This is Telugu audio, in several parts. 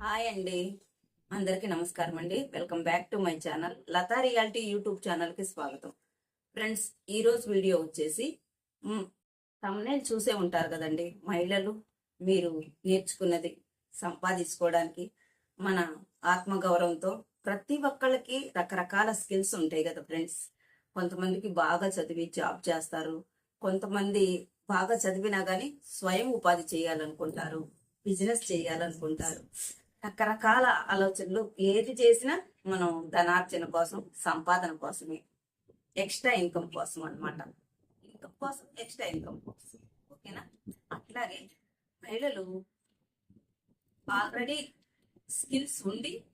హాయ్ అండి. అందరికీ నమస్కారం అండి. Welcome back to my channel Latha reality YouTube ఛానల్కి స్వాగతం. ఫ్రెండ్స్ ఈరోజు వీడియో వచ్చేసి తమ్నేల్ చూసే ఉంటారు కదండి. మహిళలు మీరు నేర్చుకున్నది సంపాదించుకోవడానికి మన ఆత్మగౌరవంతో ప్రతి ఒక్కళ్ళకి రకరకాల స్కిల్స్ ఉంటాయి కదా ఫ్రెండ్స్ కొంతమందికి బాగా చదివి జాబ్ చేస్తారు. కొంతమంది బాగా చదివినా కానీ స్వయం ఉపాధి చేయాలనుకుంటారు. బిజినెస్ చేయాలనుకుంటారు. రకరకాల ఆలోచనలు ఏది చేసినా మనం ధనార్జన కోసం సంపాదన కోసమే. ఎక్స్ట్రా ఇన్కమ్ కోసం అనమాట ఇన్కమ్ కోసం ఎక్స్ట్రా ఇన్కమ్ కోసం. ఓకేనా? అట్లాగే మహిళలు ఆల్రెడీ స్కిల్స్ ఉండి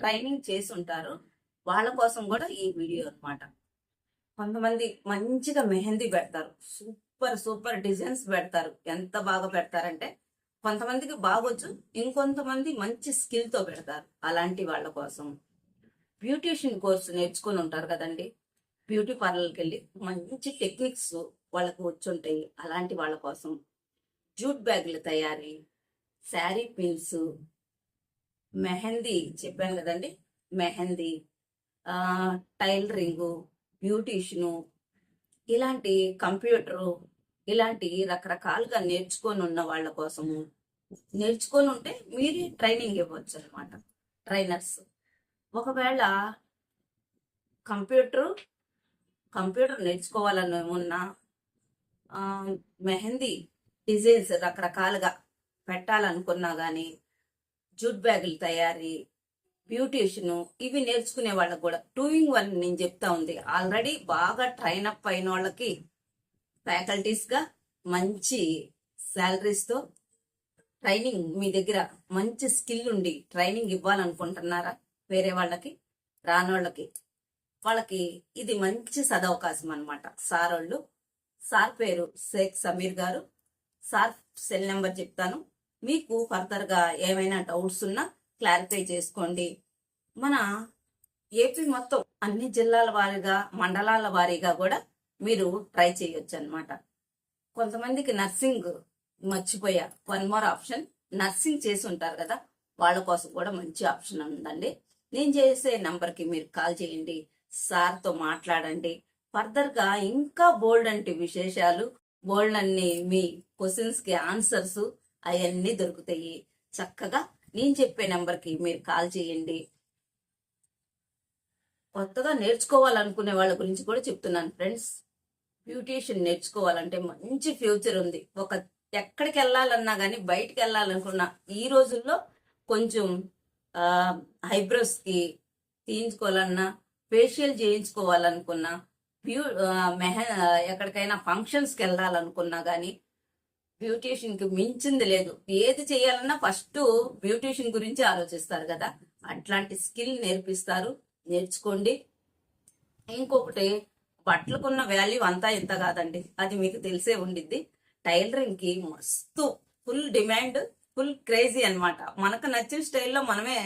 ట్రైనింగ్ చేసి ఉంటారు. వాళ్ళ కోసం కూడా ఈ వీడియో అనమాట కొంతమంది మంచిగా మెహందీ పెడతారు. సూపర్ సూపర్ డిజైన్స్ పెడతారు. ఎంత బాగా పెడతారంటే కొంతమందికి బాగొచ్చు ఇంకొంతమంది మంచి స్కిల్తో పెడతారు అలాంటి వాళ్ళ కోసం. బ్యూటీషియన్ కోర్సు నేర్చుకొని ఉంటారు కదండి. బ్యూటీ పార్లర్కి వెళ్ళి మంచి టెక్నిక్స్ వాళ్ళకు వచ్చుంటాయి అలాంటి వాళ్ళ కోసం. జూట్ బ్యాగుల తయారీ శారీ పిన్స్ మెహందీ చెప్పాను కదండి. మెహందీ టైలరింగు బ్యూటీషియను ఇలాంటి కంప్యూటరు ఇలాంటి రకరకాలుగా నేర్చుకొని ఉన్న వాళ్ళ కోసము నేర్చుకొని ఉంటే మీరే ట్రైనింగ్ ఇవ్వచ్చు అనమాట ట్రైనర్స్. ఒకవేళ కంప్యూటర్ కంప్యూటర్ నేర్చుకోవాలని ఏమన్నా మెహందీ డిజైన్స్ రకరకాలుగా పెట్టాలనుకున్నా కానీ జూట్ బ్యాగులు తయారీ బ్యూటీషియన్ ఇవి నేర్చుకునే వాళ్ళకి కూడా. టూయింగ్ ఇన్ వన్ నేను చెప్తా ఉంది. ఆల్రెడీ బాగా ట్రైన్ అప్ అయిన వాళ్ళకి ఫ్యాకల్టీస్గా మంచి salaries తో ట్రైనింగ్ మీ దగ్గర మంచి స్కిల్ ఉండి ట్రైనింగ్ ఇవ్వాలనుకుంటున్నారా? వేరే వాళ్ళకి రానోళ్ళకి. వాళ్ళకి ఇది మంచి సదవకాశం అన్నమాట. సార్ వాళ్ళు సార్ పేరు షేక్ సమీర్ గారు. సార్ సెల్ నెంబర్ చెప్తాను. మీకు ఫర్దర్గా ఏమైనా డౌట్స్ ఉన్నా క్లారిఫై చేసుకోండి. మన ఏపీ మొత్తం అన్ని జిల్లాల వారీగా మండలాల వారీగా కూడా మీరు ట్రై చేయొచ్చు అనమాట కొంతమందికి నర్సింగ్ మర్చిపోయా. వన్ మోర్ ఆప్షన్ నర్సింగ్ చేసి ఉంటారు కదా వాళ్ళ కోసం కూడా మంచి ఆప్షన్ ఉందండి. నేను చేసే నంబర్కి మీరు కాల్ చేయండి సార్తో మాట్లాడండి. ఫర్దర్గా ఇంకా బోల్డ్ అంటే విశేషాలు బోల్డ్ అన్ని మీ క్వశ్చన్స్కి ఆన్సర్స్ అవన్నీ దొరుకుతాయి. చక్కగా నేను చెప్పే నెంబర్కి మీరు కాల్ చేయండి. కొత్తగా నేర్చుకోవాలనుకునే వాళ్ళ గురించి కూడా చెప్తున్నాను ఫ్రెండ్స్. బ్యూటీషియన్ నేర్చుకోవాలంటే మంచి ఫ్యూచర్ ఉంది. ఒక ఎక్కడికి వెళ్ళాలన్నా కానీ బయటికి వెళ్ళాలనుకున్నా ఈ రోజుల్లో కొంచెం హైబ్రోస్కి తీయించుకోవాలన్నా ఫేషియల్ చేయించుకోవాలనుకున్నా బ్యూ మెహ ఎక్కడికైనా ఫంక్షన్స్కి వెళ్ళాలనుకున్నా కానీ బ్యూటీషియన్కి మించింది లేదు. ఏది చేయాలన్నా ఫస్ట్ బ్యూటీషియన్ గురించి ఆలోచిస్తారు కదా. అట్లాంటి స్కిల్ నేర్పిస్తారు. నేర్చుకోండి. ఇంకొకటి బట్టలకున్న వాల్యూ అంతా ఇంత కాదండి. అది మీకు తెలిసే ఉండిద్ది. టైలరింగ్కి మస్తు ఫుల్ డిమాండ్ ఫుల్ క్రేజీ అన్నమాట. మనకు నచ్చిన స్టైల్లో మనమే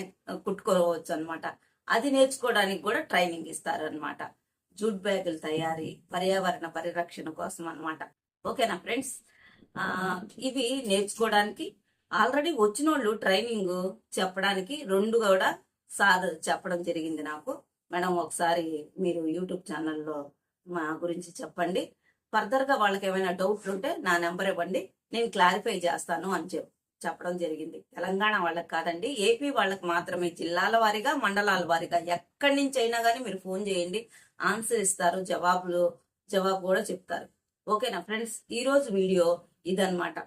కుట్టుకోవచ్చు అన్నమాట అది నేర్చుకోవడానికి కూడా ట్రైనింగ్ ఇస్తారు అనమాట జూట్ బ్యాగుల తయారీ పర్యావరణ పరిరక్షణ కోసం అన్నమాట ఓకేనా ఫ్రెండ్స్? ఇవి నేర్చుకోవడానికి ఆల్రెడీ వచ్చిన వాళ్ళు ట్రైనింగ్ చెప్పడానికి రెండు కూడా సార్ చెప్పడం జరిగింది నాకు. మేడం ఒకసారి మీరు యూట్యూబ్ ఛానల్లో మా గురించి చెప్పండి. ఫర్దర్గా వాళ్ళకి ఏమైనా డౌట్లు ఉంటే నా నెంబర్ ఇవ్వండి. నేను క్లారిఫై చేస్తాను అని చెప్ చెప్పడం జరిగింది. తెలంగాణ వాళ్ళకి కాదండి ఏపీ వాళ్ళకి మాత్రమే. జిల్లాల వారీగా మండలాల వారీగా. ఎక్కడి నుంచి అయినా కానీ మీరు ఫోన్ చేయండి. ఆన్సర్ ఇస్తారు జవాబులు జవాబు కూడా చెప్తారు. ఓకేనా ఫ్రెండ్స్? ఈ రోజు వీడియో ఇదన్నమాట.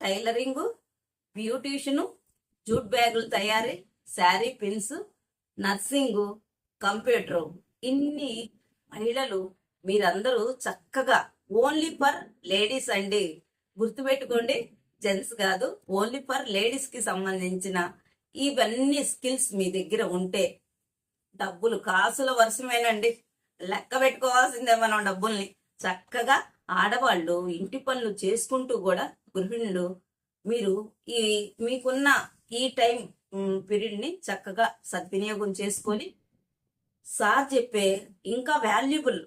టైలరింగ్ బ్యూటీషియన్ జూట్ బ్యాగులు తయారీ శారీ పిన్స్ నర్సింగ్ కంప్యూటర్ ఇన్ని మహిళలు మీరందరూ చక్కగా ఓన్లీ ఫర్ లేడీస్ అండి. గుర్తుపెట్టుకోండి జెంట్స్ కాదు ఓన్లీ ఫర్ లేడీస్కి సంబంధించిన ఇవన్నీ స్కిల్స్ మీ దగ్గర ఉంటే డబ్బులు కాసుల వర్షమేనండి. లెక్క పెట్టుకోవాల్సిందే మనం డబ్బుల్ని. చక్కగా ఆడవాళ్ళు ఇంటి పనులు చేసుకుంటూ కూడా గృహిణులు మీరు ఈ మీకున్న ఈ టైం పీరియడ్ని చక్కగా సద్వినియోగం చేసుకొని సార్ చెప్పే ఇంకా వాల్యుబుల్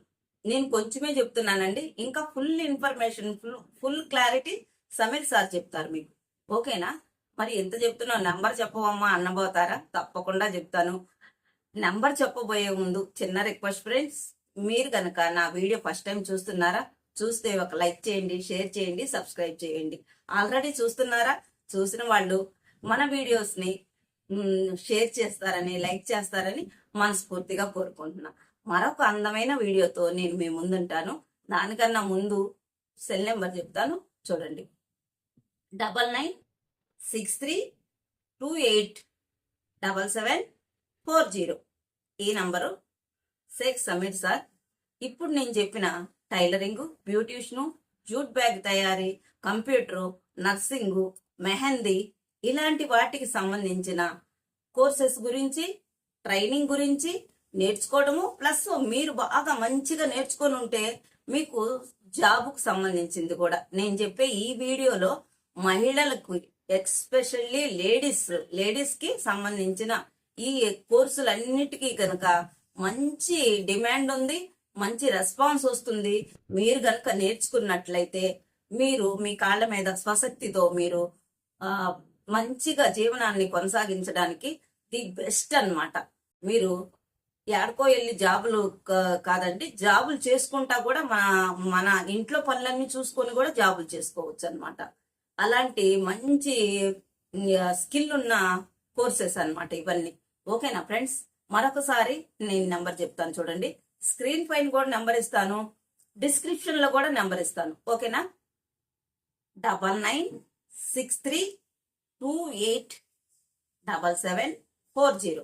నేను కొంచెమే చెప్తున్నానండి ఇంకా full information full full clarity Sameer sir చెప్తారు మీకు. ఓకేనా? మరి ఎంత చెప్తున్నావు? నెంబర్ చెప్పవమ్మా అన్నబోతారా తప్పకుండా చెప్తాను. నెంబర్ చెప్పబోయే ముందు చిన్న రిక్వెస్ట్ ఫ్రెండ్స్ మీరు కనుక నా వీడియో ఫస్ట్ టైం చూస్తున్నారా చూస్తే ఒక లైక్ చేయండి షేర్ చేయండి సబ్స్క్రైబ్ చేయండి. ఆల్రెడీ చూస్తున్నారా? చూసిన వాళ్ళు మన వీడియోస్ని షేర్ చేస్తారని లైక్ చేస్తారని మనస్ఫూర్తిగా కోరుకుంటున్నా. మరొక అందమైన వీడియోతో నేను మీ ముందుంటాను. దానికన్నా ముందు సెల్ నెంబర్ చెప్తాను. చూడండి. Double nine six three two eight double seven four zero. ఈ నంబరు షేక్ సమీర్ సార్. ఇప్పుడు నేను చెప్పిన టైలరింగ్ బ్యూటిషను జూట్ బ్యాగ్ తయారీ కంప్యూటరు నర్సింగు మెహందీ ఇలాంటి వాటికి సంబంధించిన కోర్సెస్ గురించి ట్రైనింగ్ గురించి నేర్చుకోవడము. ప్లస్ మీరు బాగా మంచిగా నేర్చుకొని ఉంటే మీకు జాబుకు సంబంధించింది కూడా. నేను చెప్పే ఈ వీడియోలో మహిళలకు ఎక్స్పెషల్లీ లేడీస్ లేడీస్కి సంబంధించిన ఈ కోర్సులన్నిటికీ కనుక మంచి డిమాండ్ ఉంది. మంచి రెస్పాన్స్ వస్తుంది. మీరు గనక నేర్చుకున్నట్లయితే మీరు మీ కాళ్ళ మీద స్వశక్తితో మీరు ఆ మంచిగా జీవనాన్ని కొనసాగించడానికి ది బెస్ట్ అన్నమాట. మీరు ఎక్కడికో వెళ్ళి జాబులు కాదండి జాబులు చేసుకుంటా కూడా మన మన ఇంట్లో పనులన్నీ చూసుకొని కూడా జాబులు చేసుకోవచ్చు అన్నమాట అలాంటి మంచి స్కిల్ ఉన్న కోర్సెస్ అన్నమాట ఇవన్నీ. ఓకేనా ఫ్రెండ్స్? మరొకసారి నేను నెంబర్ చెప్తాను చూడండి. స్క్రీన్ పైన కూడా నెంబర్ ఇస్తాను. డిస్క్రిప్షన్లో కూడా నెంబర్ ఇస్తాను. ఓకేనా? Double nine six three two eight double seven four zero.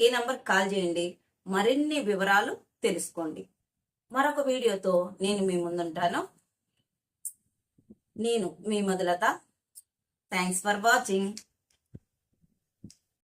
ఈ నంబర్ కాల్ చేయండి. మరిన్ని వివరాలు తెలుసుకోండి. మరొక వీడియోతో నేను మీ ముందుంటాను. నేను మీ మొదలత థ్యాంక్స్ ఫర్ వాచింగ్